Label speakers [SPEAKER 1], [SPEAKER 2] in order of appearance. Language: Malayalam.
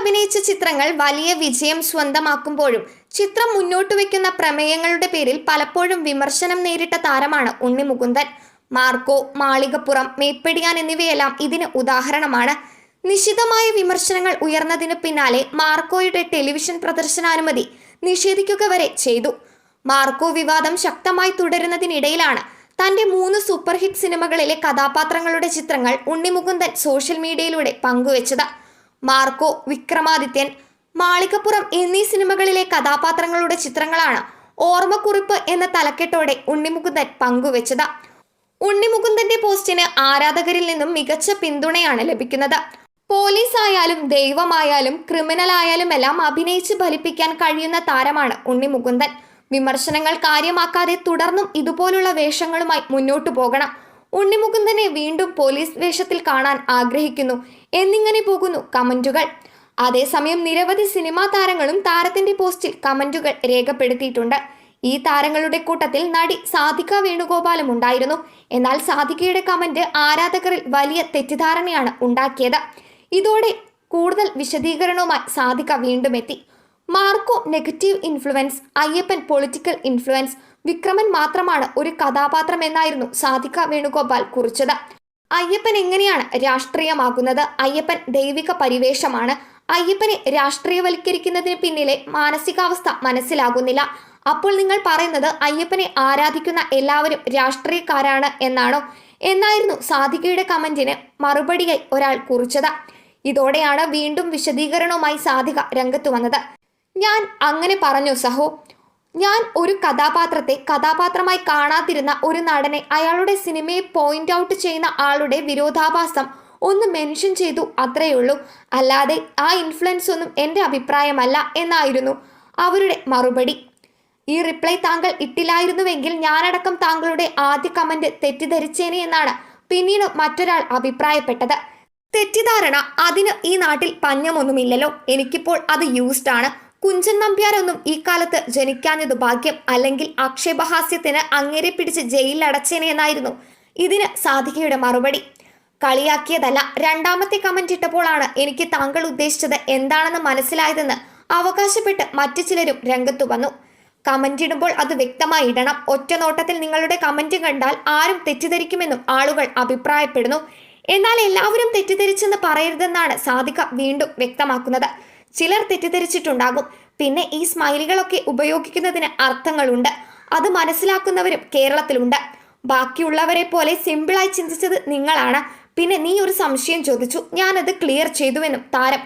[SPEAKER 1] അഭിനയിച്ച ചിത്രങ്ങൾ വലിയ വിജയം സ്വന്തമാക്കുമ്പോഴും ചിത്രം മുന്നോട്ട് വയ്ക്കുന്ന പ്രമേയങ്ങളുടെ പേരിൽ പലപ്പോഴും വിമർശനം നേരിട്ട താരമാണ് ഉണ്ണി മുകുന്ദൻ. മാർക്കോ മാളികപ്പുറം മേപ്പടിയാൻ എന്നിവയെല്ലാം ഇതിന് ഉദാഹരണമാണ്. നിശിതമായ വിമർശനങ്ങൾ ഉയർന്നതിനു പിന്നാലെ മാർക്കോയുടെ ടെലിവിഷൻ പ്രദർശനാനുമതി നിഷേധിക്കുക വരെ ചെയ്തു. മാർക്കോ വിവാദം ശക്തമായി തുടരുന്നതിനിടയിലാണ് തന്റെ മൂന്ന് സൂപ്പർ ഹിറ്റ് സിനിമകളിലെ കഥാപാത്രങ്ങളുടെ ചിത്രങ്ങൾ ഉണ്ണിമുകുന്ദൻ സോഷ്യൽ മീഡിയയിലൂടെ പങ്കുവച്ചത്. മാർക്കോ വിക്രമാദിത്യൻ മാളികപ്പുറം എന്നീ സിനിമകളിലെ കഥാപാത്രങ്ങളുടെ ചിത്രങ്ങളാണ് ഓർമ്മക്കുറിപ്പ് എന്ന തലക്കെട്ടോടെ ഉണ്ണിമുകുന്ദൻ പങ്കുവച്ചത്. ഉണ്ണിമുകുന്ദന്റെ പോസ്റ്റിന് ആരാധകരിൽ നിന്നും മികച്ച പിന്തുണയാണ് ലഭിക്കുന്നത്. പോലീസ് ആയാലും ദൈവമായാലും ക്രിമിനൽ ആയാലും എല്ലാം അഭിനയിച്ച് ഫലിപ്പിക്കാൻ കഴിയുന്ന താരമാണ് ഉണ്ണിമുകുന്ദൻ. വിമർശനങ്ങൾ കാര്യമാക്കാതെ തുടർന്നും ഇതുപോലുള്ള വേഷങ്ങളുമായി മുന്നോട്ടു പോകണം. ഉണ്ണിമുകുന്ദനെ വീണ്ടും പോലീസ് വേഷത്തിൽ കാണാൻ ആഗ്രഹിക്കുന്നു. എന്നിങ്ങനെ പോകുന്നു കമന്റുകൾ. അതേസമയം നിരവധി സിനിമാ താരങ്ങളും താരത്തിന്റെ പോസ്റ്റിൽ കമന്റുകൾ രേഖപ്പെടുത്തിയിട്ടുണ്ട്. ഈ താരങ്ങളുടെ കൂട്ടത്തിൽ നടി സാധിക വേണുഗോപാലും ഉണ്ടായിരുന്നു. എന്നാൽ സാധികയുടെ കമന്റ് ആരാധകരിൽ വലിയ തെറ്റിദ്ധാരണയാണ് ഉണ്ടാക്കിയത്. ഇതോടെ കൂടുതൽ വിശദീകരണവുമായി സാധിക വീണ്ടും എത്തി. Marco negative influence Ayyappan political influence Vikraman മാത്രമാണ് ഒരു കഥാപാത്രം എന്നായിരുന്നു സാധിക വേണുഗോപാൽ കുറിച്ചത്. അയ്യപ്പൻ എങ്ങനെയാണ് രാഷ്ട്രീയമാകുന്നത്? അയ്യപ്പൻ ദൈവിക പരിവേഷമാണ്. അയ്യപ്പനെ രാഷ്ട്രീയവൽക്കരിക്കുന്നതിന് പിന്നിലെ മാനസികാവസ്ഥ മനസ്സിലാകുന്നില്ല. അപ്പോൾ നിങ്ങൾ പറയുന്നത് അയ്യപ്പനെ ആരാധിക്കുന്ന എല്ലാവരും രാഷ്ട്രീയക്കാരാണ് എന്നാണോ? എന്നായിരുന്നു സാധികയുടെ കമന്റിന് മറുപടിയായി ഒരാൾ കുറിച്ചത്. ഇതോടെയാണ് വീണ്ടും വിശദീകരണവുമായി സാധിക രംഗത്ത് വന്നത്. ഞാൻ അങ്ങനെ പറഞ്ഞു സഹോ. ഞാൻ ഒരു കഥാപാത്രത്തെ കഥാപാത്രമായി കാണാതിരുന്ന ഒരു നടനെ അയാളുടെ സിനിമയെ പോയിന്റ് ഔട്ട് ചെയ്യുന്ന ആളുടെ വിരോധാഭാസം ഒന്ന് മെൻഷൻ ചെയ്തു അത്രയുള്ളൂ. അല്ലാതെ ആ ഇൻഫ്ലുവൻസ് ഒന്നും എന്റെ അഭിപ്രായമല്ല എന്നായിരുന്നു അവരുടെ മറുപടി. ഈ റിപ്ലൈ താങ്കൾ ഇട്ടില്ലായിരുന്നുവെങ്കിൽ ഞാനടക്കം താങ്കളുടെ ആദ്യ കമന്റ് തെറ്റിദ്ധരിച്ചേനെ എന്നാണ് പിന്നീട് മറ്റൊരാൾ അഭിപ്രായപ്പെട്ടത്. തെറ്റിദ്ധാരണ അതിന് ഈ നാട്ടിൽ പഞ്ഞമൊന്നുമില്ലല്ലോ. എനിക്കിപ്പോൾ അത് യൂസ്ഡ് ആണ്. കുഞ്ചൻ നമ്പ്യാരൊന്നും ഈ കാലത്ത് ജനിക്കാഞ്ഞത് ഭാഗ്യം അല്ലെങ്കിൽ ആക്ഷേപഹാസ്യത്തിന് അങ്ങേരെ പിടിച്ച് ജയിലിൽ അടച്ചേനെ എന്നായിരുന്നു. ഇതിന് സാധികയുടെ മറുപടി. കളിയാക്കിയതല്ല രണ്ടാമത്തെ കമന്റ് ഇട്ടപ്പോഴാണ് എനിക്ക് താങ്കൾ ഉദ്ദേശിച്ചത് എന്താണെന്ന് മനസ്സിലായതെന്ന് അവകാശപ്പെട്ട് മറ്റു ചിലരും രംഗത്തു വന്നു. കമന്റ് ഇടുമ്പോൾ അത് വ്യക്തമായി ഇടണം. ഒറ്റ നോട്ടത്തിൽ നിങ്ങളുടെ കമന്റ് കണ്ടാൽ ആരും തെറ്റിദ്ധരിക്കുമെന്നും ആളുകൾ അഭിപ്രായപ്പെടുന്നു. എന്നാൽ എല്ലാവരും തെറ്റിദ്ധരിച്ചെന്ന് പറയരുതെന്നാണ് സാധിക വീണ്ടും വ്യക്തമാക്കുന്നത്. ചിലർ തെറ്റിദ്ധരിച്ചിട്ടുണ്ടാകും. പിന്നെ ഈ സ്മൈലുകളൊക്കെ ഉപയോഗിക്കുന്നതിന് അർത്ഥങ്ങളുണ്ട്. അത് മനസ്സിലാക്കുന്നവരും കേരളത്തിലുണ്ട്. ബാക്കിയുള്ളവരെ പോലെ സിമ്പിളായി ചിന്തിച്ചത് നിങ്ങളാണ്. പിന്നെ നീ ഒരു സംശയം ചോദിച്ചു. ഞാനത് ക്ലിയർ ചെയ്തുവെന്നും താരം